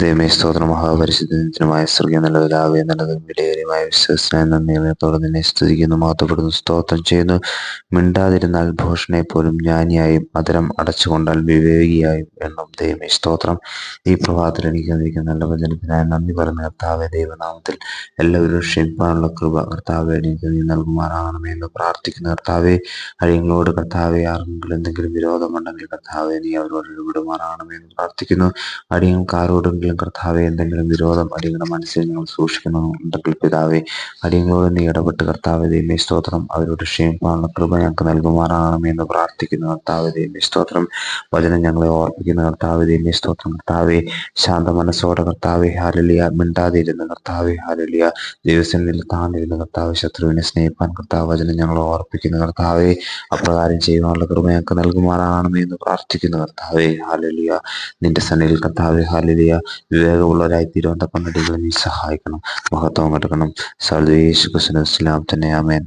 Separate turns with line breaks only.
ദൈവമേ സ്തോത്രം. മഹാപരിശുദ്ധമായ സ്വർഗീയ നല്ലതാവേ നല്ലതും വിലയേറിയമായ വിശ്വസനായ നന്ദിയോടെ നിന്നെ സ്തുതിക്കുന്നു മാത്തപ്പെടുന്നു സ്തോത്രം ചെയ്യുന്നു. മിണ്ടാതിരുന്നാൽ ഭൂഷണെ പോലും ജ്ഞാനിയായും അതരം അടച്ചുകൊണ്ടാൽ വിവേകിയായും എണ്ണം ദൈവമേ സ്തോത്രം. ഈ പ്രഭാതത്തിൽ എനിക്ക് തന്നിരിക്കുന്ന നല്ല വചനത്തിനായി നന്ദി പറഞ്ഞ കർത്താവെ ദൈവനാമത്തിൽ എല്ലാവരും ക്ഷമിപ്പാനുള്ള കൃപ കർത്താവെ എനിക്ക് നീ നൽകുമാറാകണമേ എന്ന് പ്രാർത്ഥിക്കുന്ന. കർത്താവെ അഴിയങ്ങളോട് കർത്താവെ ആർക്കെങ്കിലും എന്തെങ്കിലും വിരോധമുണ്ടെങ്കിൽ കർത്താവെ നീ അവരോട് ഇടപെടുമാറാകണമേ എന്ന് പ്രാർത്ഥിക്കുന്നു. അടിയങ്ങൾക്ക് ആരോടെങ്കിലും കർത്താവെ എന്തെങ്കിലും വിരോധം അടിയങ്ങളുടെ മനസ്സിൽ ഞങ്ങൾ സൂക്ഷിക്കുന്നുണ്ടെങ്കിൽ പിതാവെ അടിയങ്ങളോട് നീ ഇടപെട്ട് കർത്താവ് ദൈവമേ സ്തോത്രം. അവരോട് ക്ഷേമമാണ് കൃപ ഞങ്ങൾക്ക് നൽകുമാറാകണമേ എന്ന് പ്രാർത്ഥിക്കുന്നു കർത്താവ് ദൈവമേ സ്തോത്രം. വചനം ഞങ്ങളെ ഓർപ്പിക്കുന്ന കർത്താവ് ദൈവമേ സ്തോത്രം. കർത്താവെ ശാന്ത മനസ്സോടെ കർത്താവെ ഹാലലിയ. മിണ്ടാതിരുന്ന കർത്താവെ ഹാലലിയ. ദിവസങ്ങളിൽ താണ്ടിരുന്ന കർത്താവ് ശത്രുവിനെ സ്നേഹിപ്പാൻ കർത്താവ് വചനം ഞങ്ങളെ ഓർപ്പിക്കുന്ന കർത്താവെ. അപ്രകാരം ചെയ്യുവാനുള്ള കൃപ ഞങ്ങൾക്ക് നൽകുമാറാകണമേ എന്ന് പ്രാർത്ഥിക്കുന്നു കർത്താവെ ഹാലലിയ. നിന്റെ സന്നിധിയിൽ കർത്താവെ ഹാലലിയ. വിവേകമുള്ളവരായി തീരുവാൻ തക്കണ്ടികളെ നീ സഹായിക്കണം. മഹത്വം എടുക്കണം സർവേശ് കുസ്ലാം തന്നെ ആമേൻ